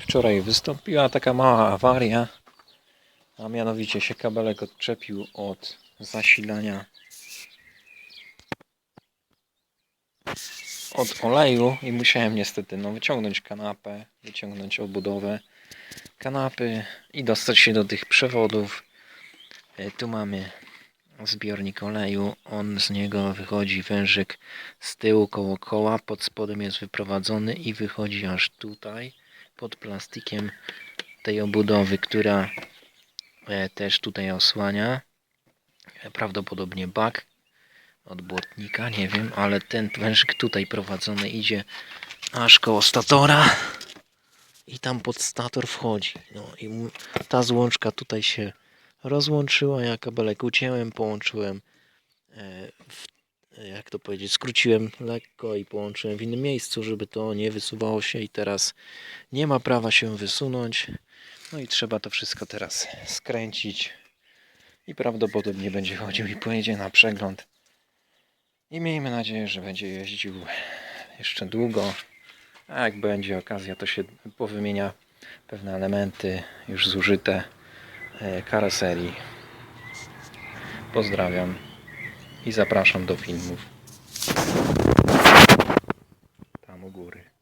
Wczoraj wystąpiła taka mała awaria, a mianowicie się kabelek odczepił od zasilania od oleju i musiałem niestety no, wyciągnąć kanapę, wyciągnąć obudowę kanapy i dostać się do tych przewodów. E, Tu mamy zbiornik oleju, on z niego wychodzi wężyk z tyłu koło koła, pod spodem jest wyprowadzony i wychodzi aż tutaj pod plastikiem tej obudowy, która e, też tutaj osłania E, prawdopodobnie bak od błotnika, nie wiem, ale ten wężyk tutaj prowadzony idzie aż koło statora i tam pod stator wchodzi. No i ta złączka tutaj się rozłączyła, ja kabelek ucięłem, połączyłem e, w, to powiedzieć, skróciłem lekko i połączyłem w innym miejscu, żeby to nie wysuwało się i teraz nie ma prawa się wysunąć. No i trzeba to wszystko teraz skręcić i prawdopodobnie będzie chodził i pojedzie na przegląd. I miejmy nadzieję, że będzie jeździł jeszcze długo. A jak będzie okazja, to się powymienia pewne elementy już zużyte e, karoserii. Pozdrawiam i zapraszam do filmów tam u góry.